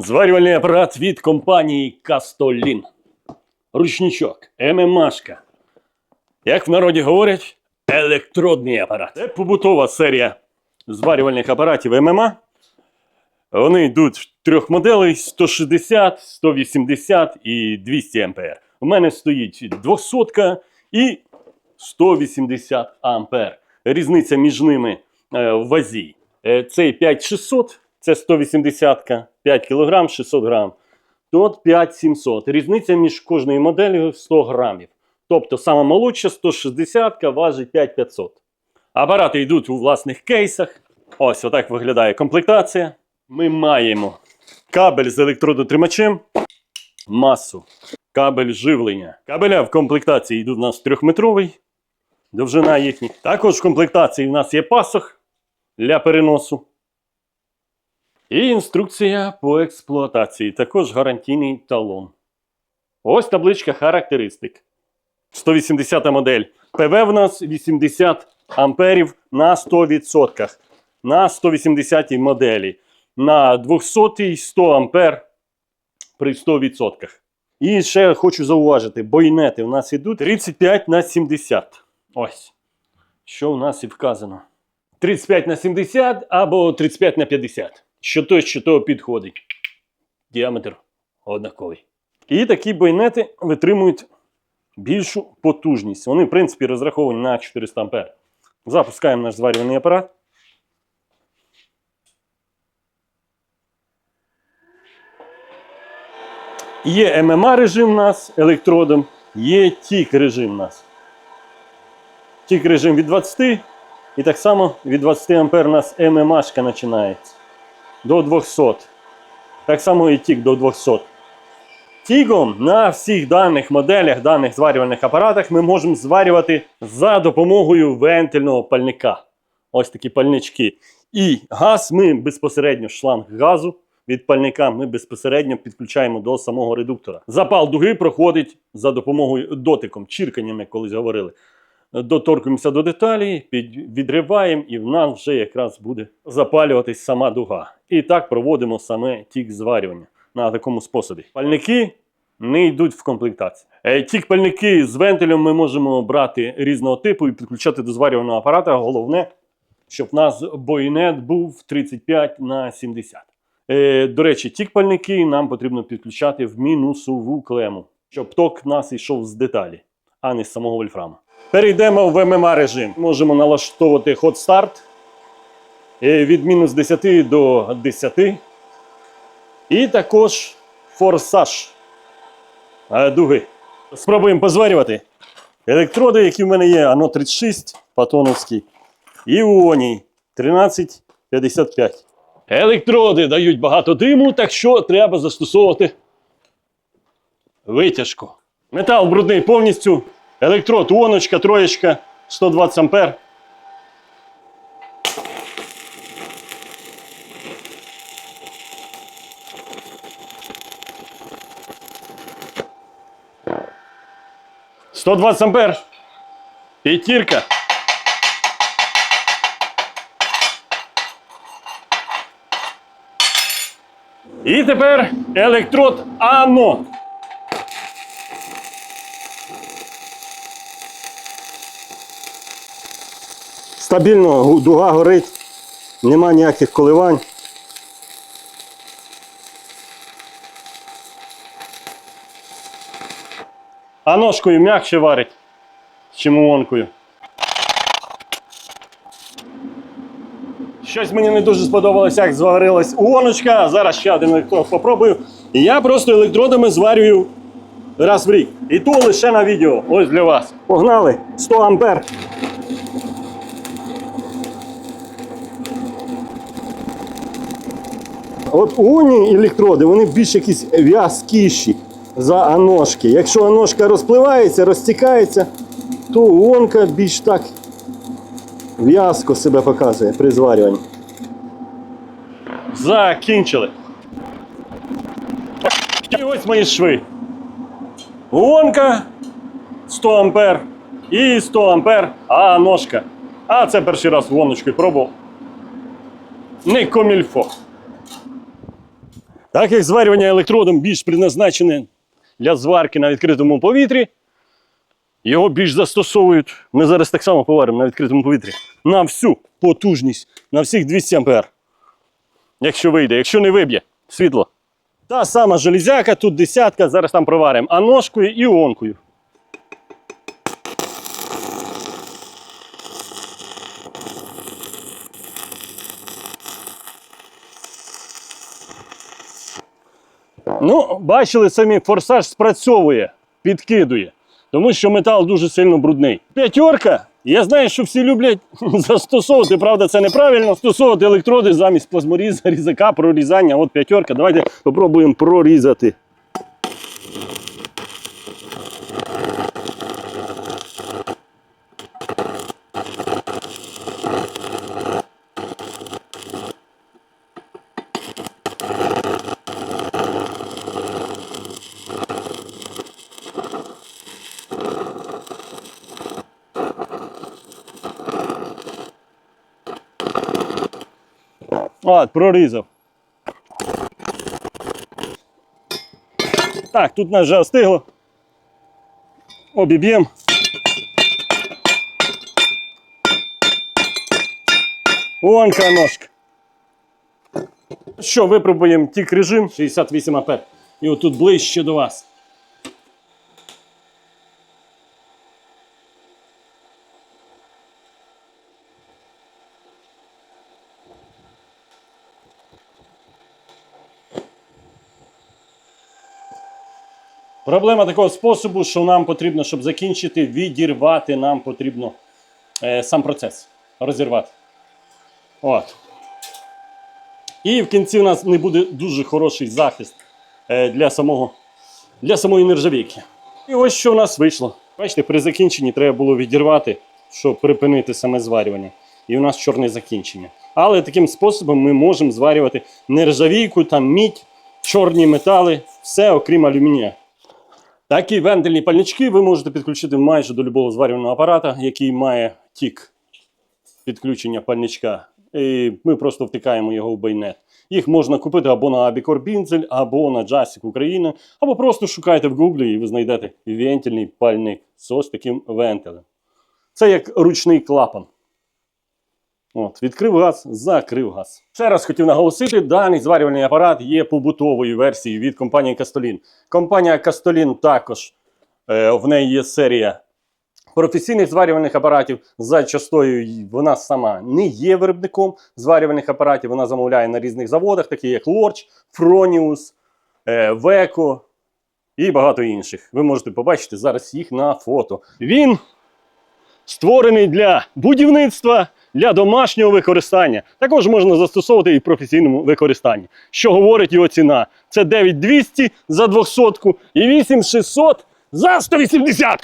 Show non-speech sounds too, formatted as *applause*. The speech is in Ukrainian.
Зварювальний апарат від компанії Кастолін. Ручничок, ММАшка. Як в народі говорять, електродний апарат. Це побутова серія зварювальних апаратів ММА. Вони йдуть трьох моделей: 160, 180 і 200 ампер. У мене стоїть 200 і 180 ампер. Різниця між ними е, в вазі. Е, Цей 5600, це 180, 5 кг 600 грам. Тот 5700. Різниця між кожною моделлю 100 грамів. Тобто сама молодша 160 важить 5500. Апарати йдуть у власних кейсах. Ось отак виглядає комплектація. Ми маємо кабель з електродотримачем, масу, кабель живлення. Кабеля в комплектації йдуть у нас трьохметровий, довжина їхніх. Також в комплектації у нас є пасох для переносу. І інструкція по експлуатації, також гарантійний талон. Ось табличка характеристик. 180 модель. ПВ в нас 80 амперів на 100%. На 180 моделі. На 200 100 ампер при 100%. І ще хочу зауважити, бойнети у нас йдуть 35 на 70. Ось. Що у нас і вказано. 35 на 70 або 35 на 50. Що то, що то підходить. Діаметр однаковий. І такі бойнети витримують більшу потужність. Вони, в принципі, розраховані на 400 ампер. Запускаємо наш зварювальний апарат. Є ММА режим у нас електродом, є тік режим у нас. Тік режим від 20 і так само від 20 ампер у нас ММАшка починається до 200. Так само і тік до 200. Тігом на всіх даних моделях, даних зварювальних апаратах ми можемо зварювати за допомогою вентильного пальника. Ось такі пальнички. І газ ми безпосередньо шланг газу від пальника ми безпосередньо підключаємо до самого редуктора. Запал дуги проходить за допомогою дотиком, чірканням, як колись говорили. Доторкуємося до деталі, під, відриваємо, і в нас вже якраз буде запалюватись сама дуга. І так проводимо саме тік зварювання на такому способі. Пальники не йдуть в комплектації. Е, Ті пальники з вентилем ми можемо брати різного типу і підключати до зварювального апарата. Головне, щоб в нас бойнет був 35 на 70. Е, До речі, ті пальники нам потрібно підключати в мінусову клему, щоб ток в нас йшов з деталі, а не з самого вольфрама. Перейдемо в ММА режим. Можемо налаштовувати hot start е, від мінус 10 до 10. І також форсаж е, дуги. Спробуємо позварювати. Електроди, які в мене є, ано 36 патоновський. І Уоній 1355. Електроди дають багато диму, так що треба застосовувати витяжку. Метал брудний повністю. Електрод, уоночка, троєчка, 120 ампер. Сто двадцять ампер. П'ятірка. І тепер електрод ано. Стабільно дуга горить, нема ніяких коливань. А ножкою м'якше варить, чим уонкою. Щось мені не дуже сподобалося, як зварилась уоночка. Зараз ще один електрод попробую. Я просто електродами зварюю раз в рік. І то лише на відео. Ось для вас. Погнали! 100 ампер. От уні електроди, вони більш якісь в'язкіші за аношки. Якщо аношка розпливається, розтікається, то уонка більш так в'язко себе показує при зварюванні. Закінчили. І ось мої шви. Уонка 100 ампер і 100 ампер, а ножка. А це перший раз воночкою пробував. Не комільфо. Так як зварювання електродом більш призначене для зварки на відкритому повітрі, його більш застосовують. Ми зараз так само поваримо на відкритому повітрі. На всю потужність, на всіх 200 ампер. Якщо вийде, якщо не виб'є, світло. Та сама железяка, тут десятка, зараз там проваримо, а ножкою і онкою. Ну, бачили самі, форсаж спрацьовує, підкидує, тому що метал дуже сильно брудний. П'ятерка. Я знаю, що всі люблять *laughs* застосовувати, правда, це неправильно. Стосовувати електроди замість плазморіза, різака, прорізання. От п'ятерка. Давайте спробуємо прорізати. От, прорізав. Так, тут нас вже остигло. Обіб'ємо. Вонка ножка. Що, випробуємо тік режим 68 А. І отут ближче до вас. Проблема такого способу, що нам потрібно, щоб закінчити, відірвати, нам потрібно е, сам процес розірвати. От. І в кінці у нас не буде дуже хороший захист е, для, самого, для самої нержавійки. І ось що у нас вийшло. Бачите, при закінченні треба було відірвати, щоб припинити саме зварювання. І у нас чорне закінчення. Але таким способом ми можемо зварювати нержавійку, там мідь, чорні метали, все окрім алюмінія. Такі вентильні пальнички ви можете підключити майже до любого зварювального апарата, який має тік підключення пальничка. І ми просто втикаємо його в байнет. Їх можна купити або на Абікор Бінзель, або на Джасік Україна, або просто шукайте в Гуглі і ви знайдете вентильний пальник з ось таким вентилем. Це як ручний клапан. От, відкрив газ, закрив газ. Ще раз хотів наголосити, даний зварювальний апарат є побутовою версією від компанії Кастолін. Компанія Кастолін також е, в неї є серія професійних зварювальних апаратів. За частою вона сама не є виробником зварювальних апаратів. Вона замовляє на різних заводах, такі як Лорч, Фроніус, е, Веко і багато інших. Ви можете побачити зараз їх на фото. Він створений для будівництва, для домашнього використання. Також можна застосовувати і в професійному використанні. Що говорить його ціна? Це 9200 за 200 і 8600 за 180.